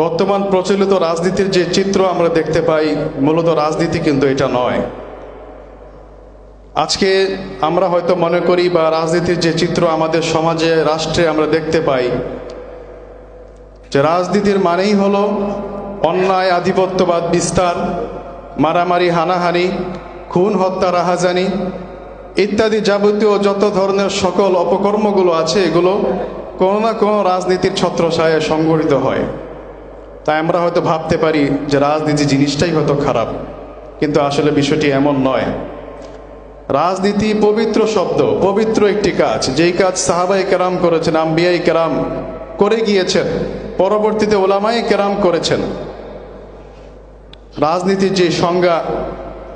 বর্তমান প্রচলিত রাজনীতির যে চিত্র আমরা দেখতে পাই, মূলত রাজনীতি কিন্তু এটা নয়। আজকে আমরা হয়তো মনে করি বা রাজনীতির যে চিত্র আমাদের সমাজে, রাষ্ট্রে আমরা দেখতে পাই, যে রাজনীতির মানেই হলো অন্যায়, আধিপত্যবাদ, বিস্তার, মারামারি, হানাহানি, খুন, হত্যা, রাহাজানি ইত্যাদি যাবতীয় যত ধরনের সকল অপকর্মগুলো আছে, এগুলো কোনো না কোনো রাজনীতির ছত্রছায়ায় সংগঠিত হয়। তাই আমরা হয়তো ভাবতে পারি যে রাজনীতি জিনিসটাই হয়তো খারাপ, কিন্তু আসলে বিষয়টি এমন নয়। রাজনীতি পবিত্র শব্দ, পবিত্র একটি কাজ। যেই কাজ সাহাবাই কেরাম করেছেন, আম্বিয়াই কেরাম করে গিয়েছেন, পরবর্তীতে ওলামাই কেরাম করেছেন। রাজনীতির যে সংজ্ঞা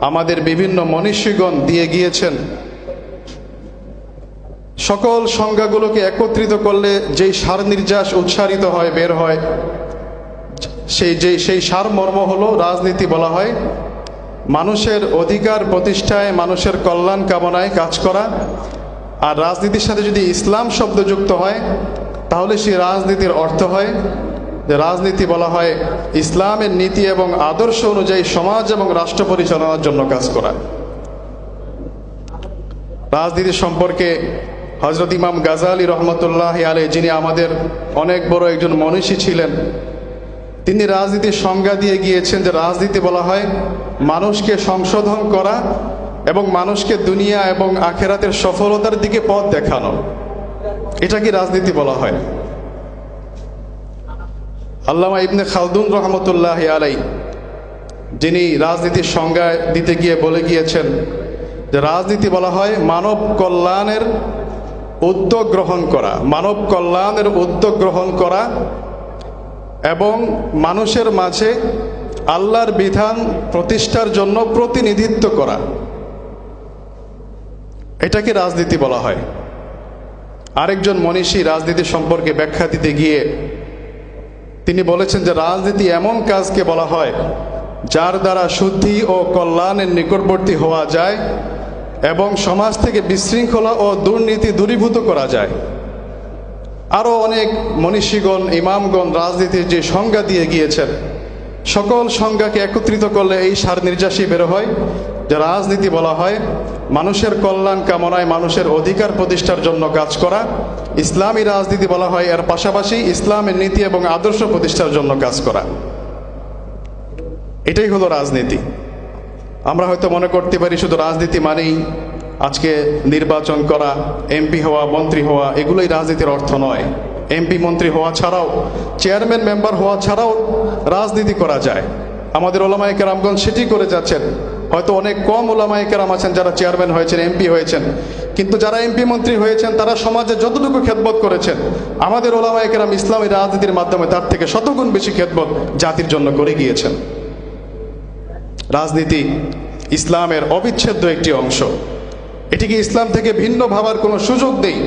আমাদের বিভিন্ন মনীষীগণ দিয়ে গিয়েছেন, সকল সংজ্ঞাগুলোকে একত্রিত করলে যেই সার নির্যাস উচ্চারিত হয়, বের হয় সেই যে, সেই সার মর্ম হলো রাজনীতি বলা হয়। মানুষের অধিকার প্রতিষ্ঠায় মানুষের কল্যাণ কামনায় কাজ করা। আর রাজনীতির সাথে যদি ইসলাম শব্দ যুক্ত হয়, তাহলে সেই রাজনীতির অর্থ হয় যে রাজনীতি বলা হয় ইসলামের নীতি এবং আদর্শ অনুযায়ী সমাজ এবং রাষ্ট্র পরিচালনার জন্য কাজ করা। রাজনীতি সম্পর্কে হজরত ইমাম গাজালি রহমতুল্লাহ আলে যিনি আমাদের অনেক বড় একজন মনীষী ছিলেন তিনি রাজনীতির সংজ্ঞা দিয়ে গিয়েছেন যে রাজনীতি বলা হয় মানুষকে সংশোধন করা এবং মানুষকে দুনিয়া এবং আখেরাতের সফলতার দিকে পথ দেখানো। এটা কি রাজনীতি বলা হয়? আল্লামা ইবনে খালদুন রহমতুল্লাহ আলাই যিনি রাজনীতির সংজ্ঞা দিতে গিয়ে বলে গিয়েছেন যে রাজনীতি বলা হয় মানব কল্যাণের উদ্যোগ গ্রহণ করা। মানব কল্যাণের উদ্যোগ গ্রহণ করা এবং মানুষের মাঝে আল্লাহর বিধান প্রতিষ্ঠার জন্য প্রতিনিধিত্ব করা। এটাকে রাজনীতি বলা হয়। আরেকজন মনীষী রাজনীতি সম্পর্কে ব্যাখ্যা দিতে গিয়ে তিনি বলেছেন যে রাজনীতি এমন কাজকে বলা হয় যার দ্বারা শুদ্ধি ও কল্যাণের নিকটবর্তী হওয়া যায় এবং সমাজ থেকে বিশৃঙ্খলা ও দুর্নীতি দূরীভূত করা যায়। আরও অনেক মনীষীগণ, ইমামগণ, রাজনীতির যে সংজ্ঞা দিয়ে গিয়েছেন, সকল সংজ্ঞাকে একত্রিত করলে এই সার নির্যাসী বের হয়, যে রাজনীতি বলা হয়। মানুষের কল্যাণ কামনায় মানুষের অধিকার প্রতিষ্ঠার জন্য কাজ করা। ইসলামী রাজনীতি বলা হয়, এর পাশাপাশি ইসলামের নীতি এবং আদর্শ প্রতিষ্ঠার জন্য কাজ করা। এটাই হলো রাজনীতি। আমরা হয়তো মনে করতে পারি, শুধু রাজনীতি মানেই আজকে নির্বাচন করা এমপি হওয়া, মন্ত্রী হওয়া, এগুলোই রাজনীতির অর্থ নয়। এমপি মন্ত্রী হওয়া ছাড়াও চেয়ারম্যান মেম্বার হওয়া ছাড়াও রাজনীতি করা যায়। আমাদের ওলামায় কেরামগঞ্জ সেটি করে যাচ্ছেন। হয়তো অনেক কম ওলামায় কেরাম আছেন যারা চেয়ারম্যান হয়েছেন এমপি হয়েছেন। কিন্তু যারা এমপি মন্ত্রী হয়েছেন, তারা সমাজে যতটুকু খেদমত করেছেন, আমাদের ওলামায় কেরাম ইসলামী রাজনীতির মাধ্যমে তার থেকে শতগুণ বেশি খেদমত জাতির জন্য করে গিয়েছেন। রাজনীতি ইসলামের অবিচ্ছেদ্য একটি অংশ। এটিকে ইসলাম থেকে ভিন্ন ভাবার কোনো সুযোগ নেই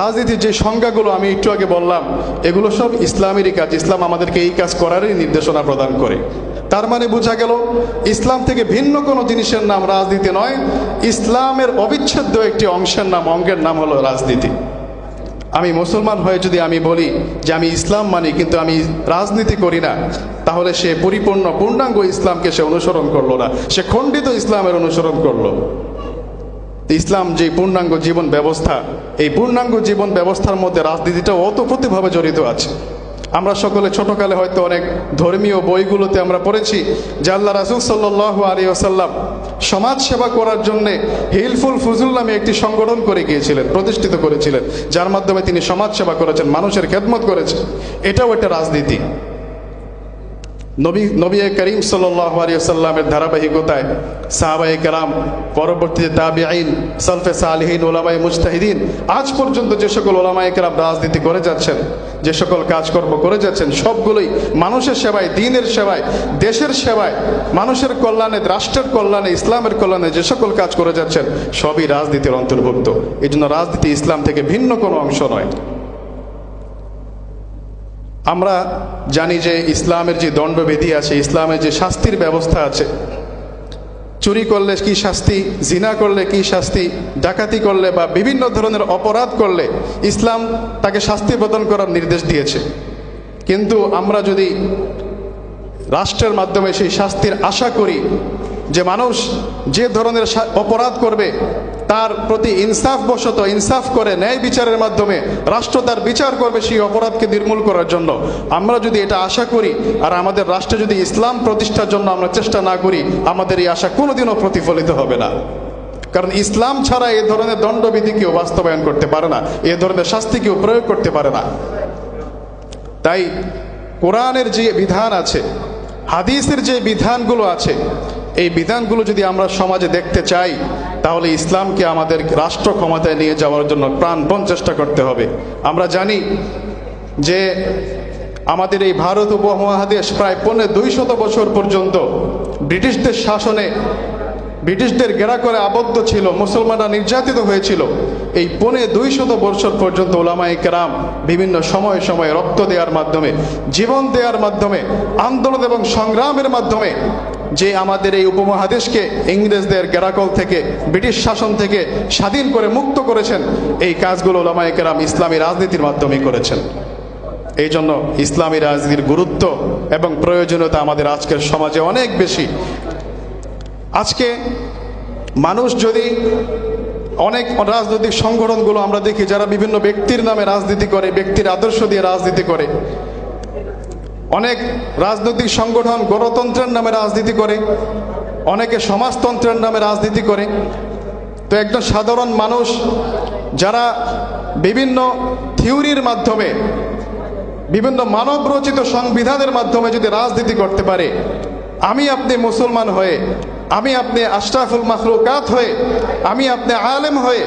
রাজনীতির যে সংজ্ঞাগুলো আমি একটু আগে বললাম, এগুলো সব ইসলামেরই কাজ। ইসলাম আমাদেরকে এই কাজ করারই নির্দেশনা প্রদান করে। তার মানে বোঝা গেল, ইসলাম থেকে ভিন্ন কোনো জিনিসের নাম রাজনীতি নয়, ইসলামের অবিচ্ছেদ্য একটি অংশের নাম, অঙ্গের নাম হলো রাজনীতি। আমি মুসলমান হয়ে যদি আমি বলি যে আমি ইসলাম মানি, কিন্তু আমি রাজনীতি করি না, তাহলে সে পরিপূর্ণ পূর্ণাঙ্গ ইসলামকে সে অনুসরণ করল না। সে খণ্ডিত ইসলামের অনুসরণ করল। ইসলাম যে পূর্ণাঙ্গ জীবন ব্যবস্থা, এই পূর্ণাঙ্গ জীবন ব্যবস্থার মধ্যে রাজনীতিটা অতপ্রতিভাবে জড়িত আছে। আমরা সকলে ছোটকালে হয়তো অনেক ধর্মীয় বইগুলোতে আমরা পড়েছি যে আল্লাহ রাসুল সাল্লাহ আলী আসাল্লাম সমাজ সেবা করার জন্য হিলফুল ফুজুল নামে একটি সংগঠন করে গিয়েছিলেন, প্রতিষ্ঠিত করেছিলেন, যার মাধ্যমে তিনি সমাজ সেবা করেছেন, মানুষের খেদমত করেছেন। এটাও একটা রাজনীতি। নবী নবী করিম সাল্লাহ আলিয়াল্লামের ধারাবাহিকতায় সাহাবাই কালাম পরবর্তীতে তাবি আইন সালফে সালহীন ওলামাই মুস্তাহিদিন আজ পর্যন্ত যে সকল ওলামাই কালাম রাজনীতি করে যাচ্ছেন, যে সকল কাজকর্ম করে যাচ্ছেন, সবগুলোই মানুষের সেবায়, দিনের সেবায়, দেশের সেবায়, মানুষের কল্যাণে, রাষ্ট্রের কল্যাণে, ইসলামের কল্যাণে যে সকল কাজ করে যাচ্ছেন, সবই রাজনীতির অন্তর্ভুক্ত। এই জন্য রাজনীতি ইসলাম থেকে ভিন্ন কোনো অংশ নয়। আমরা জানি যে ইসলামের যে দণ্ডবিধি আছে, ইসলামের যে শাস্তির ব্যবস্থা আছে, চুরি করলে কি শাস্তি, জিনা করলে কি শাস্তি, ডাকাতি করলে বা বিভিন্ন ধরনের অপরাধ করলে ইসলাম তাকে শাস্তি প্রদান করার নির্দেশ দিয়েছে। কিন্তু আমরা যদি রাষ্ট্রের মাধ্যমে সেই শাস্তির আশা করি যে মানুষ যে ধরনের অপরাধ করবে তার প্রতি ইনসাফ বশত ইনসাফ করে ন্যায় বিচারের মাধ্যমে রাষ্ট্র তার বিচার করবে সেই অপরাধকে নির্মূল করার জন্য। আমরা যদি এটা আশা করি আর আমাদের রাষ্ট্রে যদি ইসলাম প্রতিষ্ঠার জন্য আমরা চেষ্টা না করি, আমাদের এই আশা কোনোদিনও প্রতিফলিত হবে না। কারণ ইসলাম ছাড়া এ ধরনের দণ্ডবিধি কেউ বাস্তবায়ন করতে পারে না, এ ধরনের শাস্তি কেউ প্রয়োগ করতে পারে না। তাই কোরআনের যে বিধান আছে, হাদিসের যে বিধানগুলো আছে, এই বিধানগুলো যদি আমরা সমাজে দেখতে চাই তাহলে ইসলামকে আমাদের রাষ্ট্র ক্ষমতায় নিয়ে যাওয়ার জন্য প্রাণপণ চেষ্টা করতে হবে। আমরা জানি যে আমাদের এই ভারত উপমহাদেশ প্রায় পৌনে দুইশত বছর পর্যন্ত ব্রিটিশদের শাসনে, ব্রিটিশদের গেরা করে আবদ্ধ ছিল, মুসলমানরা নির্যাতিত হয়েছিল। এই পৌনে দুইশত বছর পর্যন্ত ওলামাই কেরাম বিভিন্ন সময়ে সময়ে রক্ত দেওয়ার মাধ্যমে, জীবন দেওয়ার মাধ্যমে, আন্দোলন এবং সংগ্রামের মাধ্যমে যে আমাদের এই উপমহাদেশকে ইংরেজদের গেরাকল থেকে, ব্রিটিশ শাসন থেকে স্বাধীন করে মুক্ত করেছেন, এই কাজগুলো ওলামাই কেরাম ইসলামী রাজনীতির মাধ্যমে করেছেন। এই জন্য ইসলামী রাজনীতির গুরুত্ব এবং প্রয়োজনীয়তা আমাদের আজকের সমাজে অনেক বেশি। আজকে মানুষ যদি অনেক রাজনৈতিক সংগঠনগুলো আমরা দেখি, যারা বিভিন্ন ব্যক্তির নামে রাজনীতি করে, ব্যক্তির আদর্শ দিয়ে রাজনীতি করে অনেক রাজনৈতিক সংগঠন গণতন্ত্রের নামে রাজনীতি করে, অনেকে সমাজতন্ত্রের নামে রাজনীতি করে। তো একজন সাধারণ মানুষ যারা বিভিন্ন থিওরির মাধ্যমে, বিভিন্ন মানব রচিত সংবিধানের মাধ্যমে যদি রাজনীতি করতে পারে, আমি আপনি মুসলমান হয়ে, আমি আপনি আশরাফুল মাখলুকাত হয়ে, আমি আপনি আলেম হয়ে,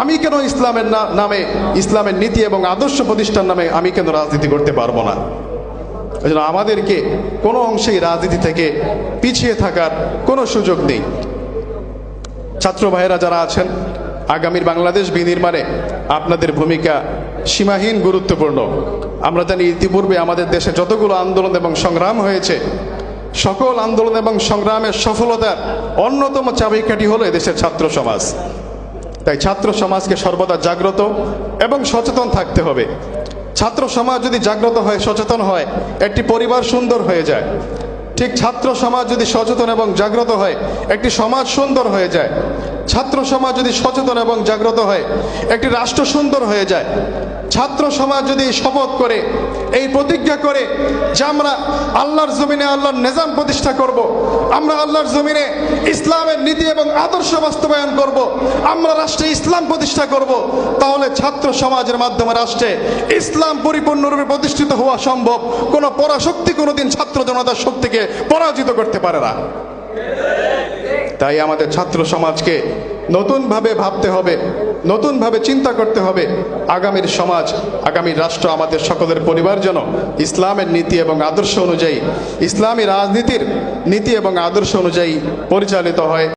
আমি কেন ইসলামের নামে, ইসলামের নীতি এবং আদর্শ প্রতিষ্ঠান নামে আমি কেন রাজনীতি করতে পারব না? এই জন্য আমাদেরকে কোনো অংশেই রাজনীতি থেকে পিছিয়ে থাকার কোনো সুযোগ নেই। ছাত্র ভাইয়েরা যারা আছেন, আগামীর বাংলাদেশ বিনির্মাণে আপনাদের ভূমিকা সীমাহীন গুরুত্বপূর্ণ। আমরা জানি ইতিপূর্বে আমাদের দেশে যতগুলো আন্দোলন এবং সংগ্রাম হয়েছে, সকল আন্দোলন এবং সংগ্রামের সফলতার অন্যতম চাবিকাঠি হলো এদেশের ছাত্র সমাজ। তাই ছাত্র সমাজকে সর্বদা জাগ্রত এবং সচেতন থাকতে হবে। ছাত্র সমাজ যদি জাগ্রত হয়, সচেতন হয়, একটি পরিবার সুন্দর হয়ে যায়। ঠিক ছাত্র সমাজ যদি সচেতন এবং জাগ্রত হয়, একটি সমাজ সুন্দর হয়ে যায়। ছাত্র সমাজ যদি সচেতন এবং জাগ্রত হয়, একটি রাষ্ট্র সুন্দর হয়ে যায়। ছাত্র সমাজ যদি শপথ করে, এই প্রতিজ্ঞা করে যে আমরা আল্লাহর জমিনে আল্লাহর নিজাম প্রতিষ্ঠা করব। আমরা আল্লাহর জমিনে ইসলামের নীতি এবং আদর্শ বাস্তবায়ন করব। আমরা রাষ্ট্রে ইসলাম প্রতিষ্ঠা করব। তাহলে ছাত্র সমাজের মাধ্যমে রাষ্ট্রে ইসলাম পরিপূর্ণরূপে প্রতিষ্ঠিত হওয়া সম্ভব কোনো পরাশক্তি কোনোদিন ছাত্র জনতার শক্তিকে পরাজিত করতে পারে না তাই আমাদের ছাত্র সমাজকে নতুনভাবে ভাবতে হবে, নতুনভাবে চিন্তা করতে হবে। আগামীর সমাজ, আগামী রাষ্ট্র আমাদের সকলের পরিবার যেন ইসলামের নীতি এবং আদর্শ অনুযায়ী, ইসলামী রাজনীতির নীতি এবং আদর্শ অনুযায়ী পরিচালিত হয়।